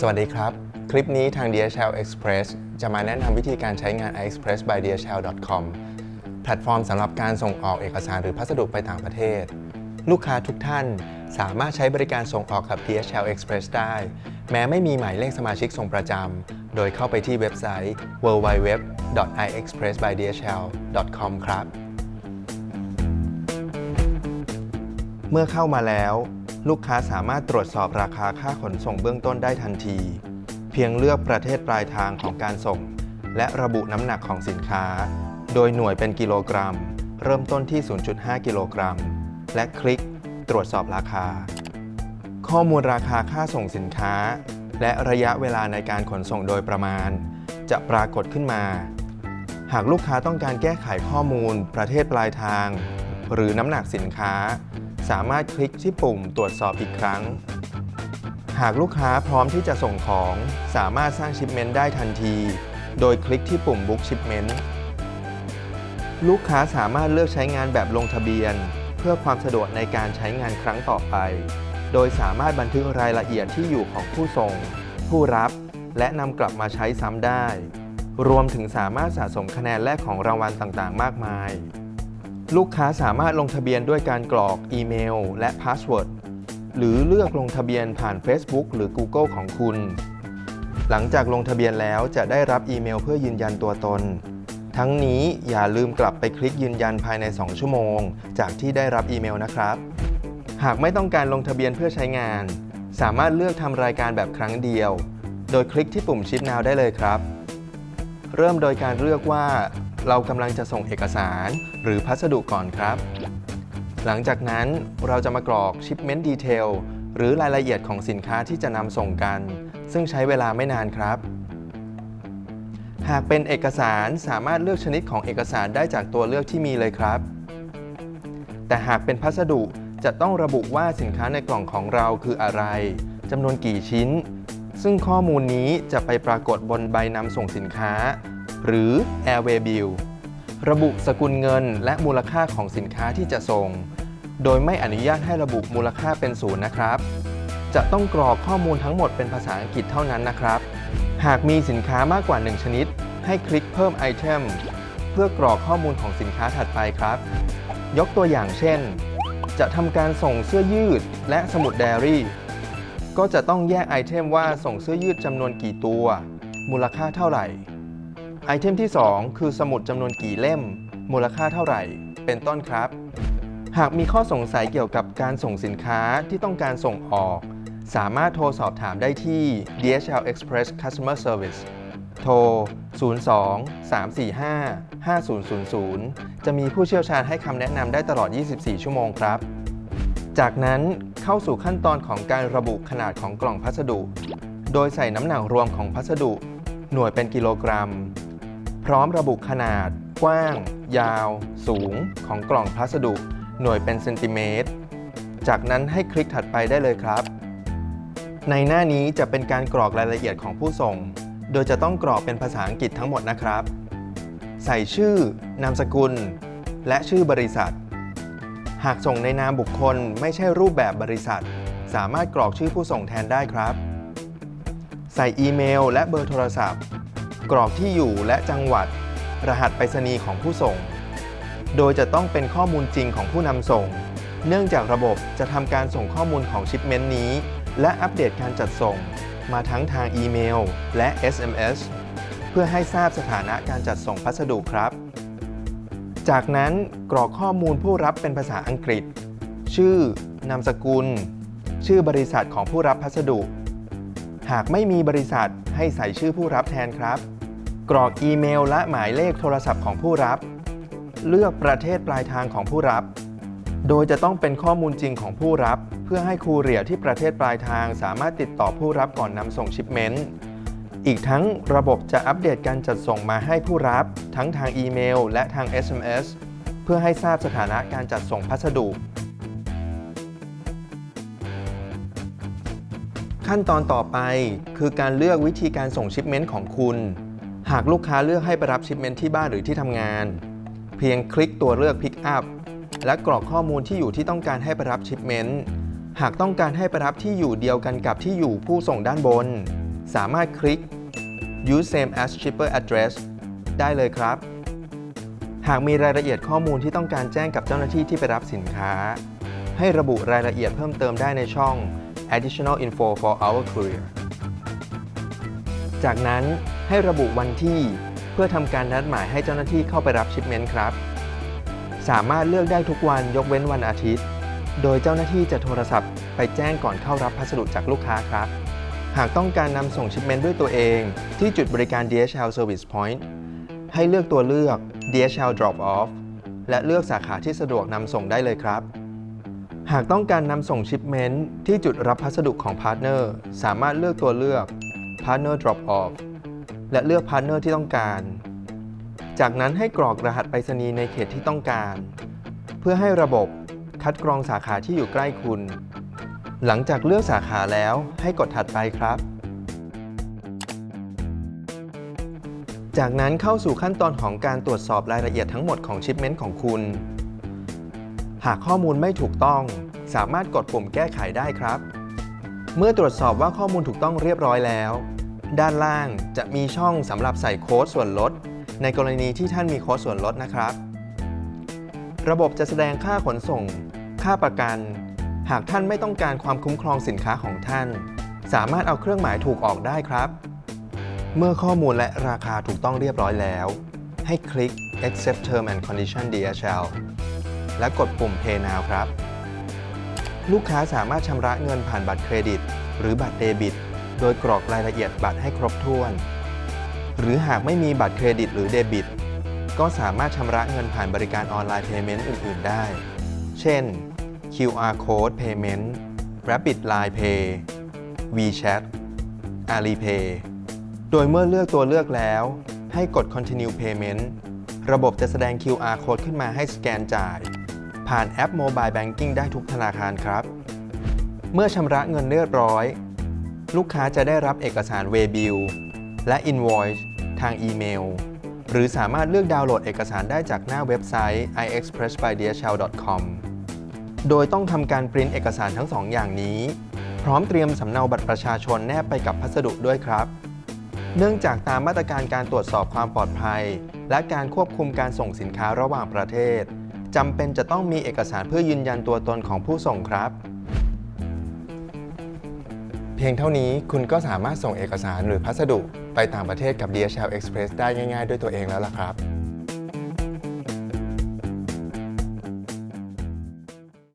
สวัสดีครับ คลิปนี้ทาง DHL Express จะมาแนะนำวิธีการใช้งาน iExpress by DHL.com แพลตฟอร์มสำหรับการส่งออกเอกสารหรือพัสดุไปต่างประเทศ ลูกค้าทุกท่านสามารถใช้บริการส่งออกกับ DHL Express ได้ แม้ไม่มีหมายเลขสมาชิกส่งประจำ โดยเข้าไปที่เว็บไซต์ www.iexpressbydhl.com ครับ เมื่อเข้ามาแล้ว ลูกค้าสามารถตรวจสอบราคาค่าขนส่งเบื้องต้นได้ทันที เพียงเลือกประเทศปลายทางของการส่ง และระบุน้ำหนักของสินค้า โดยหน่วยเป็นกิโลกรัม เริ่มต้นที่ 0.5 กิโลกรัม และคลิก ตรวจสอบราคา ข้อมูลราคาค่าส่งสินค้า และระยะเวลาในการขนส่งโดยประมาณ จะปรากฏขึ้นมา หากลูกค้าต้องการแก้ไขข้อมูล ประเทศปลายทาง หรือน้ำหนักสินค้า สามารถคลิกที่ปุ่มตรวจสอบอีกครั้ง หากลูกค้าพร้อมที่จะส่งของ สามารถสร้างชิปเมนต์ได้ทันที โดยคลิกที่ปุ่ม Book Shipment ลูกค้าสามารถเลือกใช้งานแบบลงทะเบียน เพื่อความสะดวกในการใช้งานครั้งต่อไป โดยสามารถบันทึกรายละเอียดที่อยู่ของผู้ส่ง ผู้รับ และนำกลับมาใช้ซ้ำได้ รวมถึงสามารถสะสมคะแนนแลกของรางวัลต่างๆ มากมาย ลูกค้าสามารถลงทะเบียนด้วยการกรอกอีเมล และพาสเวิร์ดหรือเลือกลงทะเบียนผ่าน Facebook หรือ Google ของคุณ หลังจากลงทะเบียนแล้วจะได้รับอีเมลเพื่อยืนยันตัวตน ทั้งนี้อย่าลืมกลับไปคลิกยืนยันภายใน 2 ชั่วโมง จากที่ได้รับอีเมลนะครับ หากไม่ต้องการลงทะเบียนเพื่อใช้งาน สามารถเลือกทำรายการแบบครั้งเดียว โดยคลิกที่ปุ่ม Ship Now ได้เลยครับ เริ่มโดยการเลือกว่า เรากำลังจะส่งเอกสาร หรือพัสดุก่อนครับ หลังจากนั้นเราจะมากรอก Shipment Detail หรือรายละเอียดของสินค้าที่จะนำส่งกัน ซึ่งใช้เวลาไม่นานครับ หากเป็นเอกสารสามารถเลือกชนิดของเอกสารได้จากตัวเลือกที่มีเลยครับ แต่หากเป็นพัสดุจะต้องระบุว่าสินค้าในกล่องของเราคืออะไรจำนวนกี่ชิ้น ซึ่งข้อมูลนี้จะไปปรากฏบนใบนำส่งสินค้า หรือ Airway Bill ระบุสกุลเงินและมูลค่าของสินค้าที่จะส่ง โดยไม่อนุญาตให้ระบุมูลค่าเป็นศูนย์นะครับ จะต้องกรอกข้อมูลทั้งหมดเป็นภาษาอังกฤษเท่านั้นนะครับ หากมีสินค้ามากกว่า 1 ชนิด ให้คลิกเพิ่มไอเทมเพื่อกรอกข้อมูลของสินค้าถัดไปครับ ยกตัวอย่างเช่น จะทำการส่งเสื้อยืดและสมุดไดอารี่ ก็จะต้องแยกไอเทมว่าส่งเสื้อยืดจำนวนกี่ตัว มูลค่าเท่าไหร่ ไอเทมที่ 2 คือสมุดจำนวนกี่เล่ม มูลค่าเท่าไหร่ เป็นต้นครับ หากมีข้อสงสัยเกี่ยวกับการส่งสินค้าที่ต้องการส่งออก สามารถโทรสอบถามได้ที่ DHL Express Customer Service โทร 02 345 5000 จะมีผู้เชี่ยวชาญให้คำแนะนำได้ตลอด 24 ชั่วโมงครับ จากนั้นเข้าสู่ขั้นตอนของการระบุขนาดของกล่องพัสดุ โดยใส่น้ำหนักรวมของพัสดุ หน่วยเป็นกิโลกรัม พร้อมระบุขนาด กว้าง ยาว สูง ของกล่องพัสดุ หน่วยเป็นเซนติเมตร จากนั้นให้คลิกถัดไปได้เลยครับ ในหน้านี้จะเป็นการกรอกรายละเอียดของผู้ส่ง โดยจะต้องกรอกเป็นภาษาอังกฤษทั้งหมดนะครับ ใส่ชื่อ นามสกุล และชื่อบริษัท หากส่งในนามบุคคลไม่ใช่รูปแบบบริษัท สามารถกรอกชื่อผู้ส่งแทนได้ครับ ใส่อีเมล และเบอร์โทรศัพท์ กรอกที่อยู่และจังหวัด รหัสไปรษณีย์ของผู้ส่ง โดยจะต้องเป็นข้อมูลจริงของผู้นำส่ง เนื่องจากระบบจะทำการส่งข้อมูลของชิปเมนต์นี้ และอัปเดตการจัดส่ง มาทั้งทางอีเมล และ SMS เพื่อให้ทราบสถานะการจัดส่งพัสดุครับ จากนั้นกรอกข้อมูลผู้รับเป็นภาษาอังกฤษ ชื่อ นามสกุล ชื่อบริษัทของผู้รับพัสดุ หากไม่มีบริษัทให้ใส่ชื่อผู้รับแทนครับ กรอกอีเมลและหมายเลขโทรศัพท์ของผู้รับ เลือกประเทศปลายทางของผู้รับ โดยจะต้องเป็นข้อมูลจริงของผู้รับ เพื่อให้คูเรียที่ประเทศปลายทางสามารถติดต่อผู้รับก่อนนำส่งชิปเมนต์อีกทั้งระบบจะอัปเดตการจัดส่งมาให้ผู้รับ ทั้งทางอีเมล และทาง SMS เพื่อให้ทราบสถานะการจัดส่งพัสดุ ขั้นตอนต่อไปคือการเลือกวิธีการส่งชิปเมนต์ของคุณ หากลูกค้าเลือกให้ไปรับชิปเมนต์ที่บ้านหรือที่ทำงาน เพียงคลิกตัวเลือก Pick up และกรอกข้อมูลที่อยู่ที่ต้องการให้ไปรับชิปเมนต์หากต้องการให้ไปรับที่อยู่เดียวกันกับที่อยู่ผู้ส่งด้านบน สามารถคลิก use same as shipper address ได้เลยครับ หากมีรายละเอียดข้อมูลที่ต้องการแจ้งกับเจ้าหน้าที่ที่ไปรับสินค้า ให้ระบุรายละเอียดเพิ่มเติมได้ในช่อง additional info for our courier จากนั้น ให้ระบุวันที่ เพื่อทำการนัดหมายให้เจ้าหน้าที่เข้าไปรับชิปเมนต์ครับ สามารถเลือกได้ทุกวันยกเว้นวันอาทิตย์ โดยเจ้าหน้าที่จะโทรศัพท์ไปแจ้งก่อนเข้ารับพัสดุจากลูกค้าครับ หากต้องการนำส่งชิปเมนต์ด้วยตัวเองที่จุดบริการ DHL Service Point ให้เลือกตัวเลือก DHL Drop Off และเลือกสาขาที่สะดวกนำส่งได้เลยครับ หากต้องการนำส่งชิปเมนต์ที่จุดรับพัสดุของพาร์ทเนอร์ สามารถเลือกตัวเลือก Partner Drop Off และเลือกพาร์ทเนอร์ที่ต้องการ จากนั้นให้กรอกรหัสไปรษณีย์ในเขตที่ต้องการ เพื่อให้ระบบคัดกรองสาขาที่อยู่ใกล้คุณ หลังจากเลือกสาขาแล้วให้กดถัดไปครับ จากนั้นเข้าสู่ขั้นตอนของการตรวจสอบรายละเอียดทั้งหมดของชิปเมนต์ของคุณ หากข้อมูลไม่ถูกต้อง สามารถกดปุ่มแก้ไขได้ครับ เมื่อตรวจสอบว่าข้อมูลถูกต้องเรียบร้อยแล้ว ด้านล่างจะมีช่องสำหรับใส่โค้ดส่วนลด ในกรณีที่ท่านมีโค้ดส่วนลดนะครับ ระบบจะแสดงค่าขนส่ง ค่าประกัน หากท่านไม่ต้องการความคุ้มครองสินค้าของท่าน สามารถเอาเครื่องหมายถูกออกได้ครับ เมื่อข้อมูลและราคาถูกต้องเรียบร้อยแล้ว ให้คลิก accept term and condition DHL และกดปุ่ม pay now ครับ ลูกค้าสามารถชำระเงินผ่านบัตรเครดิต หรือบัตรเดบิต โดยกรอกรายละเอียดบัตรให้ครบถ้วน หรือหากไม่มีบัตรเครดิตหรือเดบิต ก็สามารถชำระเงินผ่านบริการออนไลน์ Payment อื่น ๆ ได้ เช่น QR Code Payment Rapid Line Pay WeChat Alipay โดยเมื่อเลือกตัวเลือกแล้ว ให้กด Continue Payment ระบบจะแสดง QR Code ขึ้นมาให้สแกนจ่าย ผ่านแอป Mobile Banking ได้ทุกธนาคารครับ เมื่อชำระเงินเรียบร้อย ลูกค้าจะได้รับเอกสาร Waybill และ Invoice ทางอีเมล หรือสามารถเลือกดาวน์โหลดเอกสารได้จากหน้าเว็บไซต์ iexpressbydhl.com โดยต้องทำการปริ้นเอกสารทั้งสองอย่างนี้ พร้อมเตรียมสำเนาบัตรประชาชนแนบไปกับพัสดุด้วยครับ เนื่องจากตามมาตรการการตรวจสอบความปลอดภัย และการควบคุมการส่งสินค้าระหว่างประเทศจำเป็นจะต้องมีเอกสารเพื่อยืนยันตัวตนของผู้ส่งครับ เพียงเท่านี้คุณก็สามารถส่งเอกสารหรือพัสดุไปต่างประเทศกับ DHL Express ได้ง่าย ๆ ด้วยตัวเองแล้วล่ะครับ